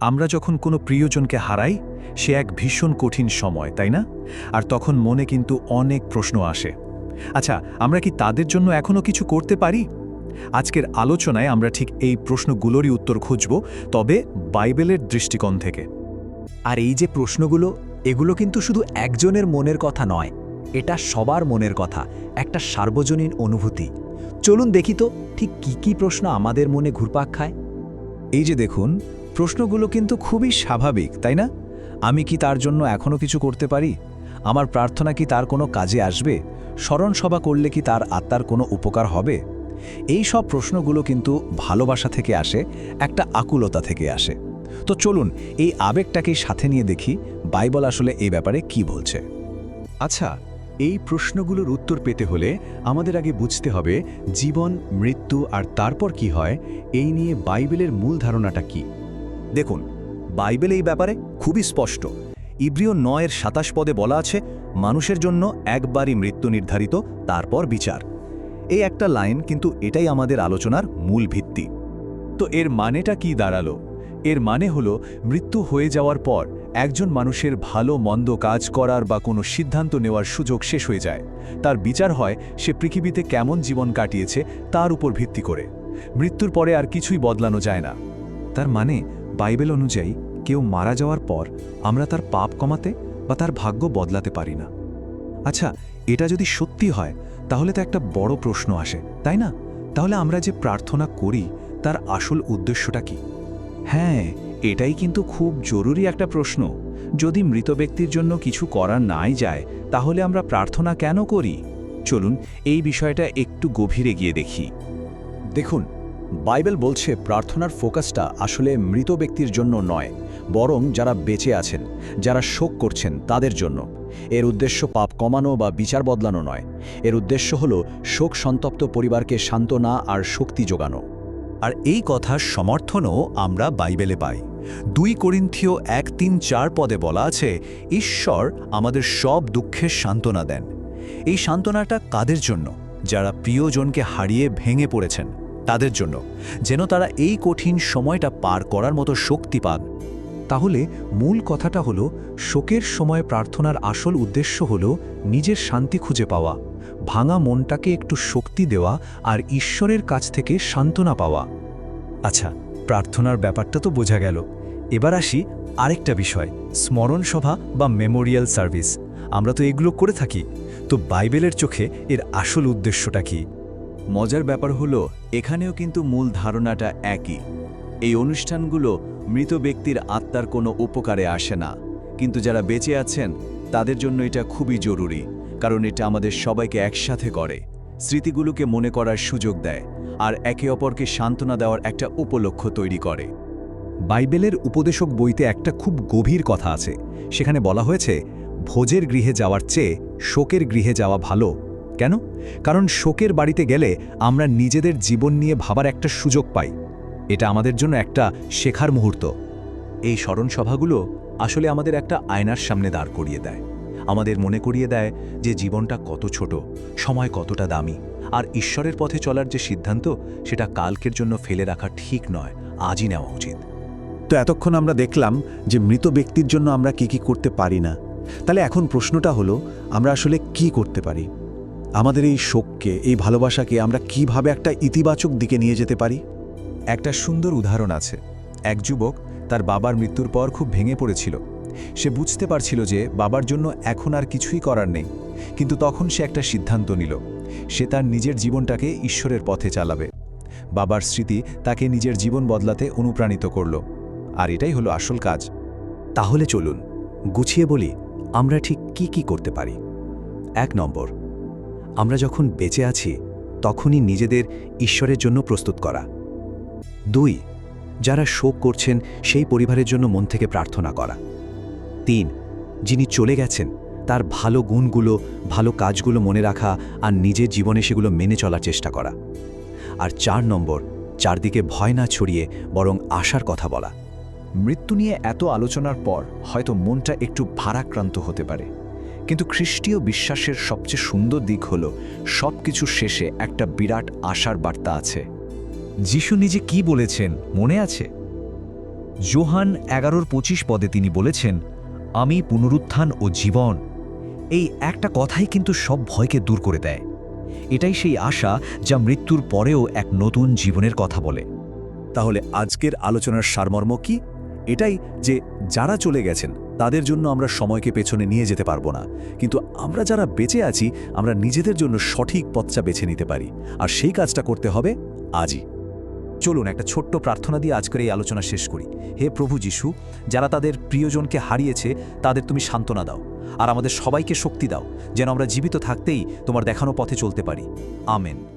আমরা যখন কোনো প্রিয়জনকে হারাই সে এক ভীষণ কঠিন সময় তাই না? আর তখন মনে কিন্তু অনেক প্রশ্ন আসে। আচ্ছা আমরা কি তাদের জন্য এখনও কিছু করতে পারি? আজকের আলোচনায় আমরা ঠিক এই প্রশ্নগুলোরই উত্তর খুঁজব তবে বাইবেলের দৃষ্টিকোণ থেকে। আর এই যে প্রশ্নগুলো এগুলো কিন্তু শুধু একজনের মনের কথা নয় এটা সবার মনের কথা একটা সার্বজনীন অনুভূতি। চলুন দেখি তো ঠিক কি কি প্রশ্ন আমাদের মনে ঘুরপাক খায়? এই যে দেখুন প্রশ্নগুলো কিন্তু খুবই স্বাভাবিক, তাই না? আমি কি তার জন্য এখনও কিছু করতে পারি? আমার প্রার্থনা কি তার কোনো কাজে আসবে? স্মরণ সভা করলে কি তার আত্মার কোনো উপকার হবে? এই সব প্রশ্নগুলো কিন্তু ভালোবাসা থেকে আসে, একটা আকুলতা থেকে আসে। তো চলুন, এই আবেগটাকেই সাথে নিয়ে দেখি বাইবল আসলে এই ব্যাপারে কি বলছে। আচ্ছা এই প্রশ্নগুলোর উত্তর পেতে হলে আমাদের আগে বুঝতে হবে জীবন, মৃত্যু আর তারপর কি হয়, এই নিয়ে বাইবেলের মূল ধারণাটা কি। দেখুন, বাইবেল এই ব্যাপারে খুবই স্পষ্ট। ইব্রিয় নয়ের সাতাশ পদে বলা আছে, মানুষের জন্য একবারই মৃত্যু নির্ধারিত, তারপর বিচার। এই একটা লাইন কিন্তু এটাই আমাদের আলোচনার মূল ভিত্তি। তো এর মানেটা কি দাঁড়াল? এর মানে হলো, মৃত্যু হয়ে যাওয়ার পর একজন মানুষের ভালো, মন্দ কাজ করার বা কোনো সিদ্ধান্ত নেওয়ার সুযোগ শেষ হয়ে যায়। তার বিচার হয়, সে পৃথিবীতে কেমন জীবন কাটিয়েছে, তার উপর ভিত্তি করে। মৃত্যুর পরে আর কিছুই বদলানো যায় না। তার মানে বাইবেল অনুযায়ী কেউ মারা যাওয়ার পর আমরা তার পাপ কমাতে বা তার ভাগ্য বদলাতে পারি না। আচ্ছা এটা যদি সত্যি হয়, তাহলে তো একটা বড় প্রশ্ন আসে, তাই না? তাহলে আমরা যে প্রার্থনা করি, তার আসল উদ্দেশ্যটা কি? হ্যাঁ এটাই কিন্তু খুব জরুরি একটা প্রশ্ন। যদি মৃত ব্যক্তির জন্য কিছু করা নাই যায়, তাহলে আমরা প্রার্থনা কেন করি? চলুন, এই বিষয়টা একটু গভীরে গিয়ে দেখি। দেখুন বাইবেল বলছে প্রার্থনার ফোকাসটা আসলে মৃত ব্যক্তির জন্য নয়, বরং যারা বেঁচে আছেন, যারা শোক করছেন তাদের জন্য। এর উদ্দেশ্য পাপ কমানো বা বিচার বদলানো নয়। এর উদ্দেশ্য হল শোক সন্তপ্ত পরিবারকে সান্ত্বনা আর শক্তি যোগানো। আর এই কথার সমর্থনও আমরা বাইবেলে পাই। দুই করিন্থীয় এক তিন চার পদে বলা আছে, ঈশ্বর আমাদের সব দুঃখের সান্ত্বনা দেন। এই সান্ত্বনাটা কাদের জন্য? যারা প্রিয়জনকে হারিয়ে ভেঙে পড়েছেন। তাদের জন্য। যেন তারা এই কঠিন সময়টা পার করার মতো শক্তি পান। তাহলে মূল কথাটা হলো, শোকের সময় প্রার্থনার আসল উদ্দেশ্য হল নিজের শান্তি খুঁজে পাওয়া, ভাঙা মনটাকে একটু শক্তি দেওয়া আর ঈশ্বরের কাছ থেকে সান্ত্বনা পাওয়া। আচ্ছা প্রার্থনার ব্যাপারটা তো বোঝা গেল। এবার আসি আরেকটা বিষয়, স্মরণ সভা বা মেমোরিয়াল সার্ভিস। আমরা তো এগুলো করে থাকি। তো বাইবেলের চোখে এর আসল উদ্দেশ্যটা কি? মজার ব্যাপার হলো, এখানেও কিন্তু মূল ধারণাটা একই। এই অনুষ্ঠানগুলো মৃত ব্যক্তির আত্মার কোনো উপকারে আসে না। কিন্তু যারা বেঁচে আছেন, তাদের জন্য এটা খুবই জরুরি, কারণ এটা আমাদের সবাইকে একসাথে করে। স্মৃতিগুলোকে মনে করার সুযোগ দেয়, আর একে অপরকে সান্ত্বনা দেওয়ার একটা উপলক্ষ তৈরি করে। বাইবেলের উপদেশক বইতে একটা খুব গভীর কথা আছে। সেখানে বলা হয়েছে, ভোজের গৃহে যাওয়ার চেয়ে শোকের গৃহে যাওয়া ভালো কেন? কারণ শোকের বাড়িতে গেলে আমরা নিজেদের জীবন নিয়ে ভাবার একটা সুযোগ পাই। এটা আমাদের জন্য একটা শেখার মুহূর্ত। এই স্মরণ সভাগুলো আসলে আমাদের একটা আয়নার সামনে দাঁড় করিয়ে দেয়। আমাদের মনে করিয়ে দেয় যে জীবনটা কত ছোট, সময় কতটা দামি, আর ঈশ্বরের পথে চলার যে সিদ্ধান্ত, সেটা কালকের জন্য ফেলে রাখা ঠিক নয়, আজই নেওয়া উচিত। তো এতক্ষণ আমরা দেখলাম যে মৃত ব্যক্তির জন্য আমরা কি কি করতে পারি না। তাহলে এখন প্রশ্নটা হলো, আমরা আসলে কি করতে পারি? আমাদের এই শোককে, এই ভালোবাসাকে আমরা কীভাবে একটা ইতিবাচক দিকে নিয়ে যেতে পারি? একটা সুন্দর উদাহরণ আছে। এক যুবক তার বাবার মৃত্যুর পর খুব ভেঙে পড়েছিল। সে বুঝতে পারছিল যে বাবার জন্য এখন আর কিছুই করার নেই। কিন্তু তখন সে একটা সিদ্ধান্ত নিল। সে তার নিজের জীবনটাকে ঈশ্বরের পথে চালাবে। বাবার স্মৃতি তাকে নিজের জীবন বদলাতে অনুপ্রাণিত করল। আর এটাই হলো আসল কাজ। তাহলে চলুন, গুছিয়ে বলি, আমরা ঠিক কি কি করতে পারি। এক নম্বর আমরা যখন বেঁচে আছি, তখনই নিজেদের ঈশ্বরের জন্য প্রস্তুত করা। দুই, যারা শোক করছেন, সেই পরিবারের জন্য মন থেকে প্রার্থনা করা। তিন, যিনি চলে গেছেন, তার ভালো গুণগুলো, ভালো কাজগুলো মনে রাখা আর নিজের জীবনে সেগুলো মেনে চলার চেষ্টা করা। আর চার নম্বর, চারদিকে ভয় না ছড়িয়ে বরং আশার কথা বলা। মৃত্যু নিয়ে এত আলোচনার পর হয়তো মনটা একটু ভারাক্রান্ত হতে পারে। কিন্তু খ্রিস্টীয় বিশ্বাসের সবচেয়ে সুন্দর দিক হল সব কিছু শেষে একটা বিরাট আশার বার্তা আছে। যিশু নিজে কি বলেছেন মনে আছে? জোহান এগারোর পঁচিশ পদে তিনি বলেছেন, আমি পুনরুত্থান ও জীবন। এই একটা কথাই কিন্তু সব ভয়কে দূর করে দেয়। এটাই সেই আশা যা মৃত্যুর পরেও এক নতুন জীবনের কথা বলে। তাহলে আজকের আলোচনার সারমর্ম কি? এটাই যে যারা চলে গেছেন তাদের জন্য আমরা সময়কে পেছনে নিয়ে যেতে পারব না। কিন্তু আমরা যারা বেঁচে আছি, আমরা নিজেদের জন্য সঠিক পথটা বেছে নিতে পারি। আর সেই কাজটা করতে হবে আজই। চলুন, একটা ছোট্ট প্রার্থনা দিয়ে আজকের এই আলোচনা শেষ করি। হে প্রভু যিশু, যারা তাদের প্রিয়জনকে হারিয়েছে, তাদের তুমি সান্ত্বনা দাও। আর আমাদের সবাইকে শক্তি দাও, যেন আমরা জীবিত থাকতেই তোমার দেখানো পথে চলতে পারি। আমেন।